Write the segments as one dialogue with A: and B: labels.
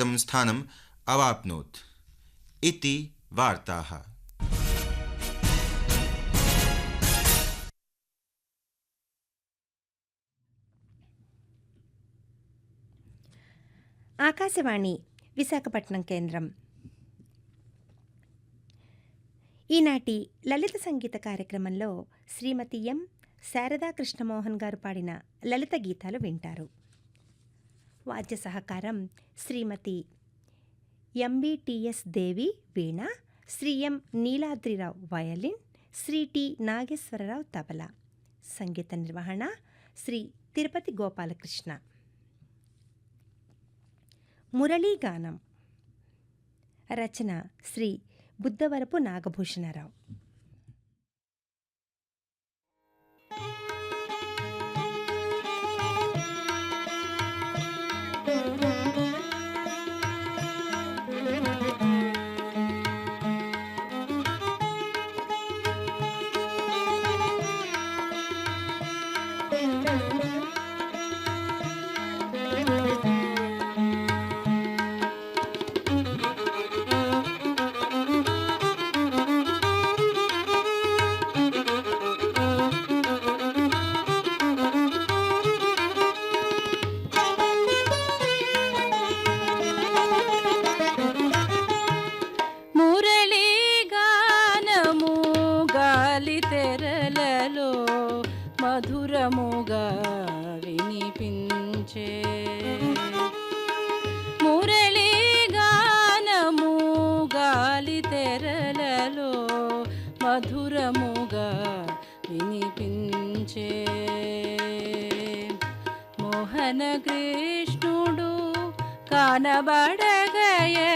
A: निश्चितं स्थानम् अवाप्नोत् इति वार्ताः
B: ఆకాశవాణి విశాఖపట్నం కేంద్రం ఈనాటి లలిత సంగీత కార్యక్రమంలో శ్రీమతి ఎం శారదా కృష్ణమోహన్ గారు పాడిన లలిత గీతాలు వింటారు వాద్య సహకారం శ్రీమతి ఎంబిటిఎస్ దేవి వీణ Shri M Neeladrirao violin Shri T Nageswararao tabla. సంగీత నిర్వహణ శ్రీ తిరుపతి గోపాలకృష్ణ. మురళీగానం రచన శ్రీ బుద్ధవరపు నాగభూషణరావు.
C: మోహన కృష్ణుడు కానబడగయే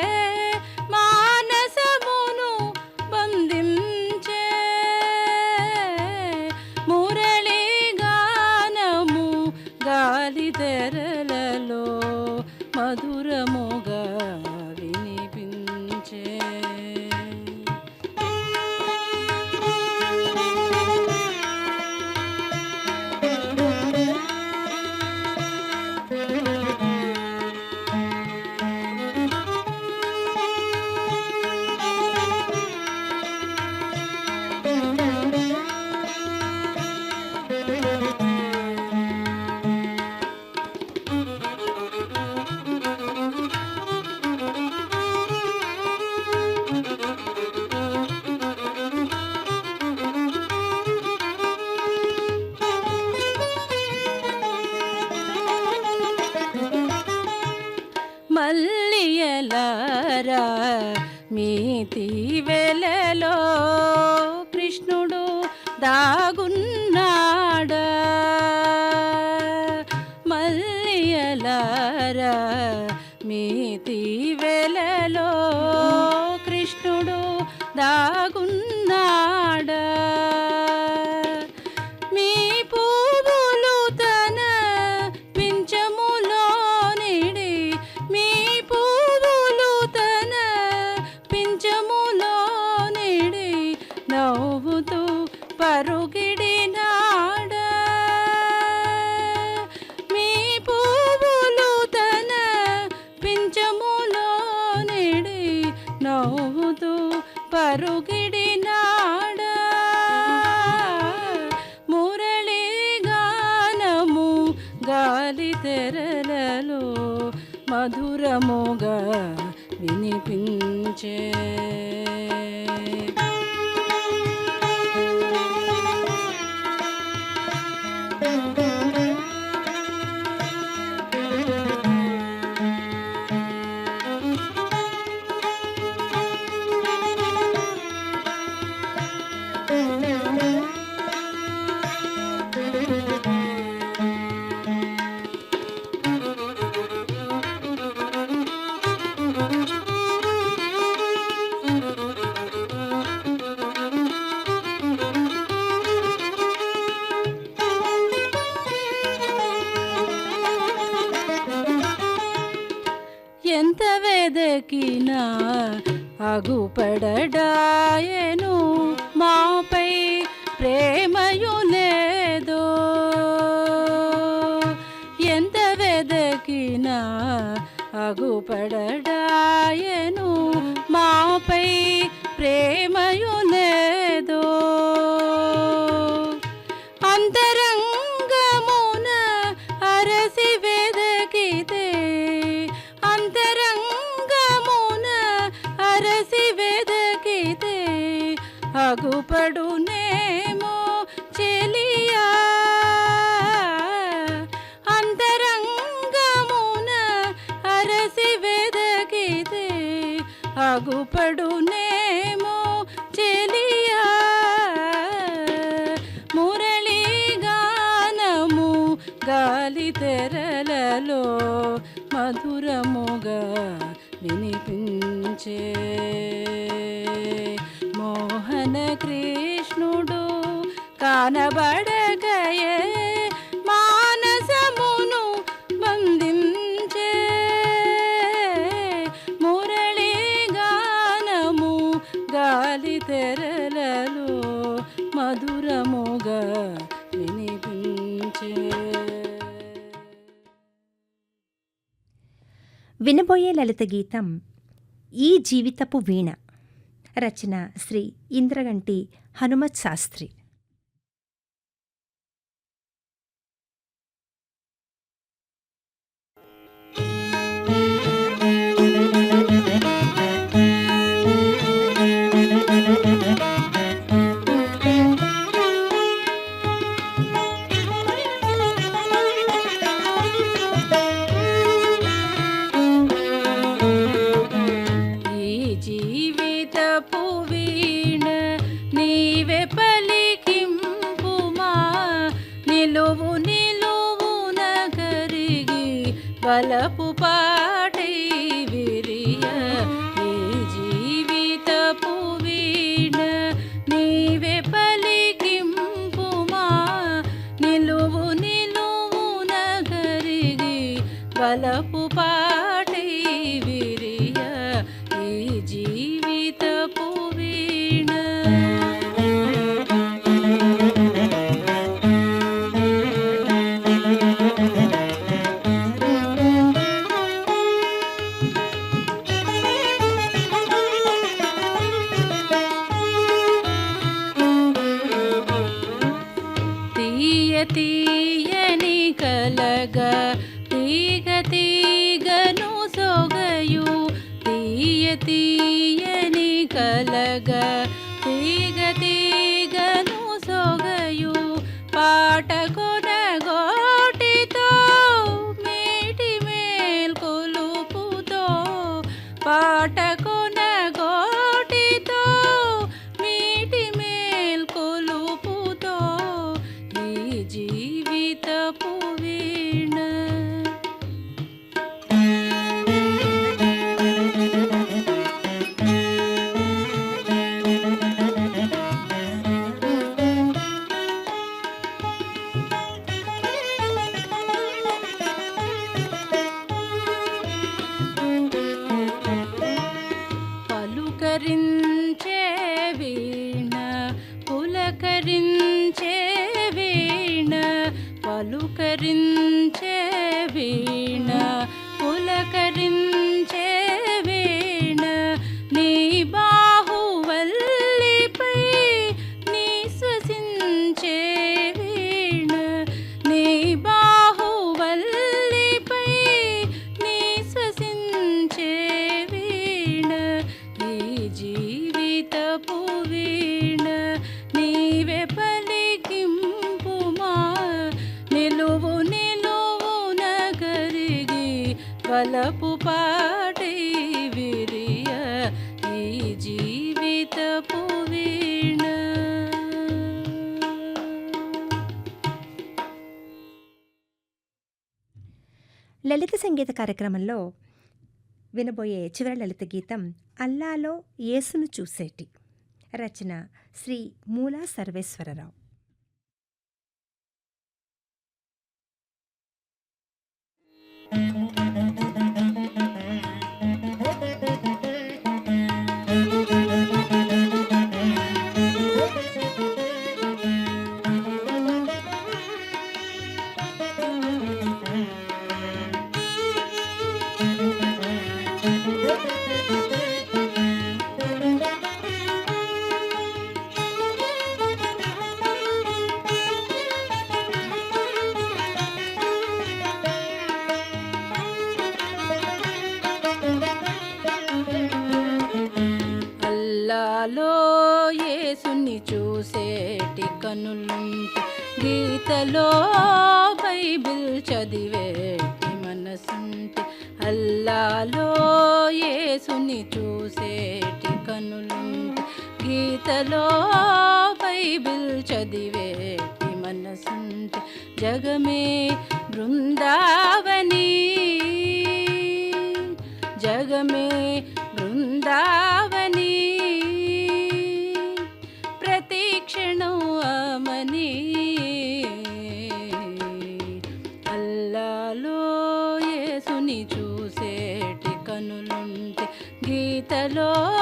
C: ಸಾಗುಣ పరుగిడినాడా మురళి గానము గాలి తెరలలో మధురముగా వినిపించే ఎంత వెదకినా అగుపడడాయను. మాపై ప్రేమయు లేదో. ఎంత వెదకినా అగుపడడాయను. మాపై ప్రేమ బాగుపడునేమో చెలియా. అంతరంగమున అరసి వెదకితే అగుపడునేమో చెలియా. మురళీ గానము గాలి తెరలలో మధురముగా వినిపించే మోహన కృష్ణుడు కానబడగయే మానసమును బంధించే మురళీ గానము గాలి తెరలలో మధురముగా వినిపించే.
B: వినబోయే లలిత గీతం ఈ జీవితపు వీణ రచన శ్రీ ఇంద్రగంటి హనుమత్ శాస్త్రి.
C: పలుకరించే వీణ పులకరించే వీణ పలుకరించే వీణ పులకరించే జీవితపు నీవే పలికింపుమా. నిలువు నిలువు నగరిగి బలపు పాటి విరియ ఈ జీవిత వీణ.
B: లలిత సంగీత కార్యక్రమంలో వినబోయే చివరి లలిత గీతం అల్లాలో యేసును చూసేటి. రచన శ్రీ మూలా సర్వేశ్వరరావు.
C: బైబిల్ చదివేటి మనసుంటే అల్లాలో యేసుని చూసేటి కనులుంటే గీతలో బైబిల్ చదివేటి మనసుంటే జగమే బృందావని. జగమే బృందావని. ప్రతి క్షణం అమనీ. గీతలో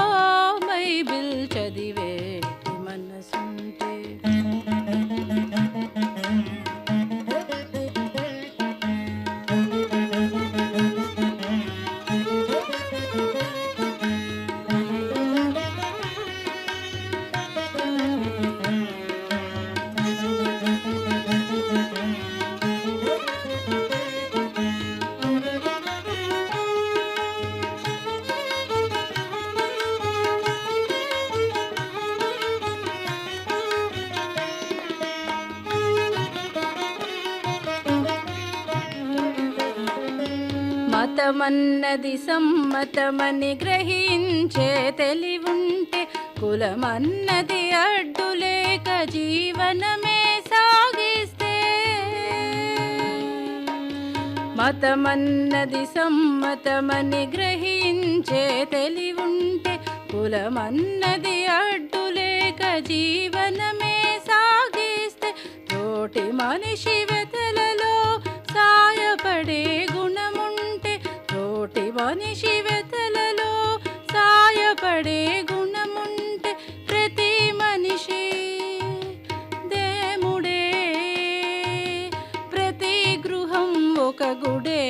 C: కులమన్నది సమ్మతమని గ్రహించే తెలివుంటే కులమన్నది అడ్డులేక జీవనమే సాగిస్తే. మతమన్నది సమ్మతమని గ్రహించే తెలివుంటే కులమన్నది అడ్డులేక జీవనమే సాగిస్తే. తోటి మనిషి వెతలలో సాయపడే గుణ మనిషి వెతలలో సాయపడే గుణముంటే ప్రతి మనిషి దేముడే ప్రతి గృహం ఒక గుడే.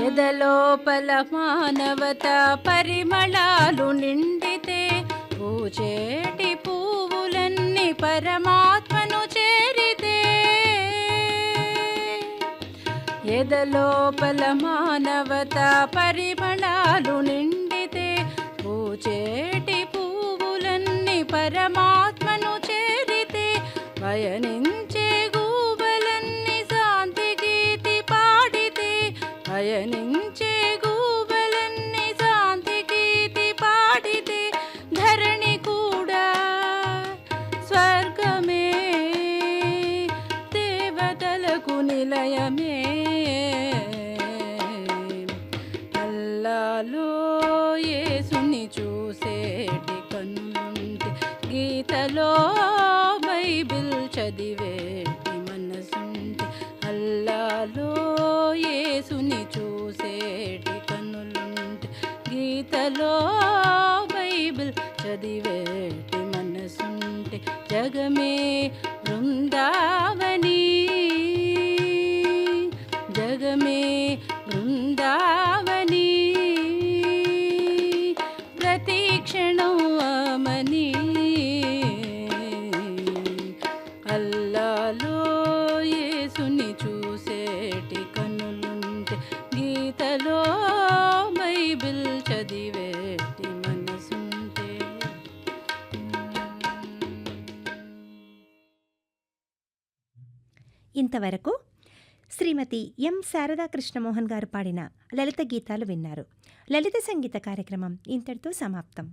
C: ఎదలోపల మానవత పరిమళాలు నిండితే పూచేటి పువ్వులన్నీ పరమాత్మను చేరితే. ఎదలోపల మానవత పరిమళాలు నిండితే పూచేటి పువ్వులన్నీ పరమాత్మను చేరితే భయని
B: ఇంతవరకు శ్రీమతి ఎం శారదా కృష్ణమోహన్ గారు పాడిన లలిత గీతాలు విన్నారు. లలిత సంగీత కార్యక్రమం ఇంతటితో సమాప్తం.